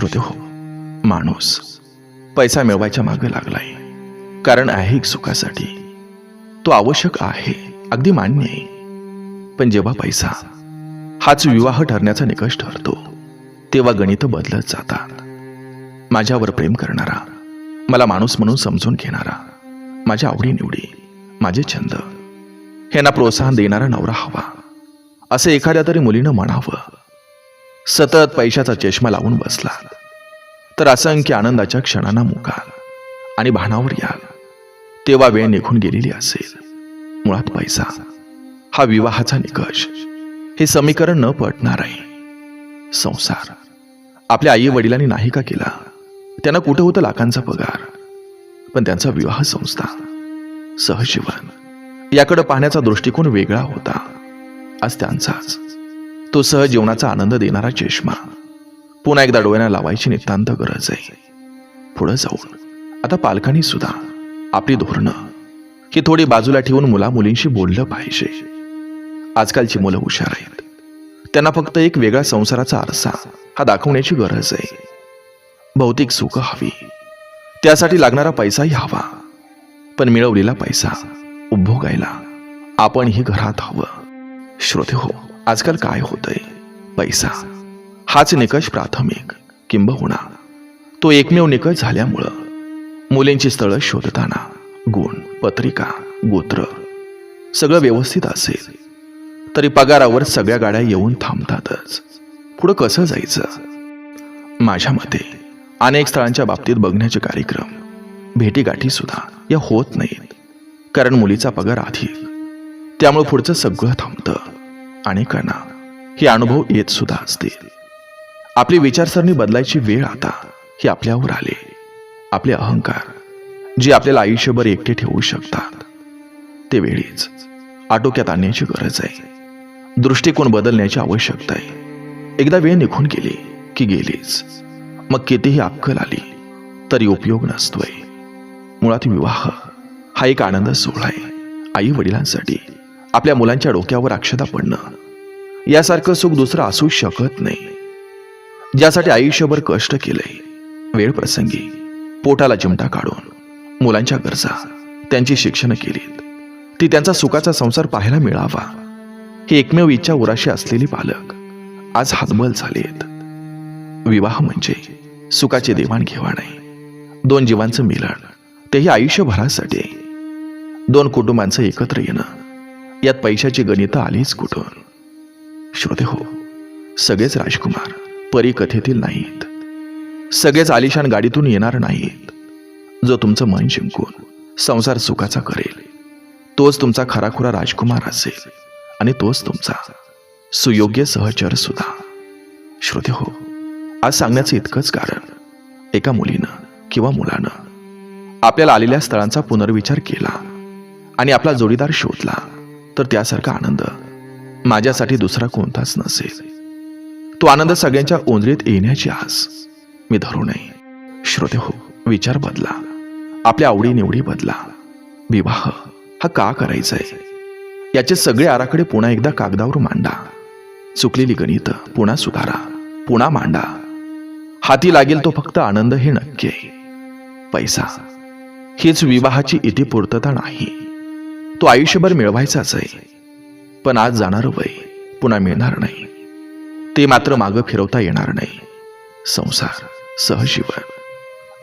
श्रोते हो. माणूस पैसा मिळवायच्या मागे लागलाय. कारण ऐहिक सुखासाठी. तो आवश्यक आहे अगदी मान्य आहे. पण जेव्हा पैसा हाच विवाह ठरण्याचा निकष ठरतो तेव्हा गणित बदलत जातात. माझ्यावर प्रेम करणारा मला माणूस म्हणून समजून घेणारा माझ्या आवडीनिवडी माझे छंद ह्यांना प्रोत्साहन देणारा नवरा हवा. असं एखाद्या तरी मुलीनं म्हणावं. सतत पैशाचा चष्मा लावून बसला. तर असंख्य आनंदाच्या क्षणांना मुकाल आणि भानावर याल. तेव्हा वेळ निघून गेलेली असेल. मुळात पैसा हा विवाहाचा निकष. हे समीकरण न पटणार आहे संसार. आपल्या आई वडिलांनी नाही का केला. त्यांना कुठं होतं लाखांचा पगार. पण त्यांचा विवाह संस्था सहजीवन याकडे पाहण्याचा दृष्टिकोन वेगळा होता. आज त्यांचाच. तो सहजीवनाचा आनंद देणारा चष्मा. पुन्हा एकदा डोळ्यांना लावायची नितांत गरज आहे. पुढे जाऊन. आता पालकांनी सुद्धा आपली धोरणं ही थोडी बाजूला ठेवून मुला मुलींशी बोललं पाहिजे. आजकालची मुलं हुशार आहेत. त्यांना फक्त एक वेगळा संसाराचा आरसा हा दाखवण्याची गरज आहे. भौतिक सुख हवी. त्यासाठी लागणारा पैसाही हवा. पण मिळवलेला पैसा उपभोगायला आपणही घरात हवं. श्रोते हो आजकाल काय होतंय? पैसा. हाच निकष प्राथमिक किंबहुना तो एकमेव निकष झाल्यामुळं मुलींची स्थळं शोधताना गुण पत्रिका गोत्र सगळं व्यवस्थित असेल. तरी पगारावर सगळ्या गाड्या येऊन थांबतातच. पुढं कसं जायचं? माझ्या मते अनेक स्थळांच्या बाबतीत बघण्याचे कार्यक्रम भेटीगाठी सुद्धा या होत नाहीत. कारण मुलीचा पगार अधिक. त्यामुळे पुढचं सगळं थांबतं अनेकांना हे अनुभव येत सुद्धा असतील. आपली विचारसरणी बदलायची वेळ आता ही आपल्यावर आले. आपले अहंकार जे आपल्याला आयुष्यभर एकटे ठेवू शकतात ते वेळीच आटोक्यात आणण्याची गरज आहे. दृष्टिकोन बदलण्याची आवश्यकता आहे. एकदा वेळ निघून गेली की गेलीच. मग कितीही अक्कल आली तरी उपयोग नसतोय. मुळात विवाह हा एक आनंद सोहळा आहे. आई वडिलांसाठी आपल्या मुलांच्या डोक्यावर अक्षता पडणं यासारखं सुख दुसरं असू शकत नाही. ज्यासाठी आयुष्यभर कष्ट केलंय वेळ प्रसंगी पोटाला चिमटा काढून मुलांच्या गरजा त्यांची शिक्षण केलीत. ती त्यांचा सुखाचा संसार पाहायला मिळावा ही एकमेव इच्छा उराशी असलेली पालक आज हातबल झालेत. विवाह म्हणजे सुखाची देवाणघेवाण आहे. दोन जीवांचं मिलन तेही आयुष्यभरासाठी. दोन कुटुंबांचं एकत्र येणं यात पैशाची गणितं आलीच कुठून? श्रोते हो सगळेच राजकुमार. परिकथेतील नाहीत. सगळेच आलिशान गाडीतून येणार नाहीत. जो तुमचं मन जिंकून संसार सुखाचा करेल. तोच तुमचा खराखुरा राजकुमार असेल आणि तोच तुमचा सुयोग्य सहचर सुद्धा श्रोते हो आज सांगण्याचं इतकंच कारण एका मुलीनं किंवा मुलानं आपल्याला आलेल्या स्थळांचा पुनर्विचार केला आणि आपला जोडीदार शोधला तर त्यासारखा आनंद माझ्यासाठी दुसरा कोणताच नसेल. तो आनंद सगळ्यांच्या ओंजरीत येण्याची आस. मी धरू नये. श्रोते हो विचार बदला. आपल्या आवडीनिवडी बदला. विवाह हा का करायचा आहे याचे सगळे आराखडे पुन्हा एकदा कागदावर मांडा. चुकलेली गणित पुन्हा सुधारा. पुन्हा मांडा. हाती लागेल तो फक्त आनंद हे नक्की आहे. पैसा. हीच विवाहाची इतिपूर्तता नाही. तो आयुष्यभर मिळवायचाच आहे. पण आज जाणार वय. पुन्हा मिळणार नाही. ते मात्र मागं फिरवता येणार नाही. संसार सहजीवन.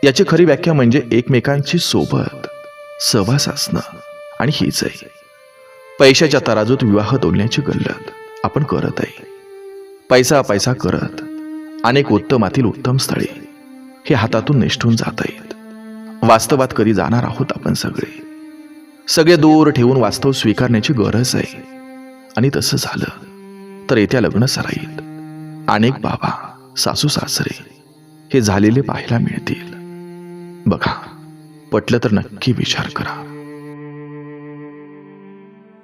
याची खरी व्याख्या म्हणजे एकमेकांची सोबत सहवास असणं आणि हीच आहे पैशाच्या तराजूत विवाह तोलण्याची गल्लत आपण करत आहे पैसा पैसा करत अनेक उत्तमातील उत्तम स्थळे हे हातातून निष्ठून जात आहेत वास्तवात कधी जाणार आहोत आपण सगळे. सगळे दूर ठेवून वास्तव स्वीकारण्याची गरज आहे आणि तसं झालं तर येत्या लग्न सराईत अनेक बाबा सासू सासरे हे झालेले पाहायला मिळतील. बघा पटलं तर नक्की विचार करा.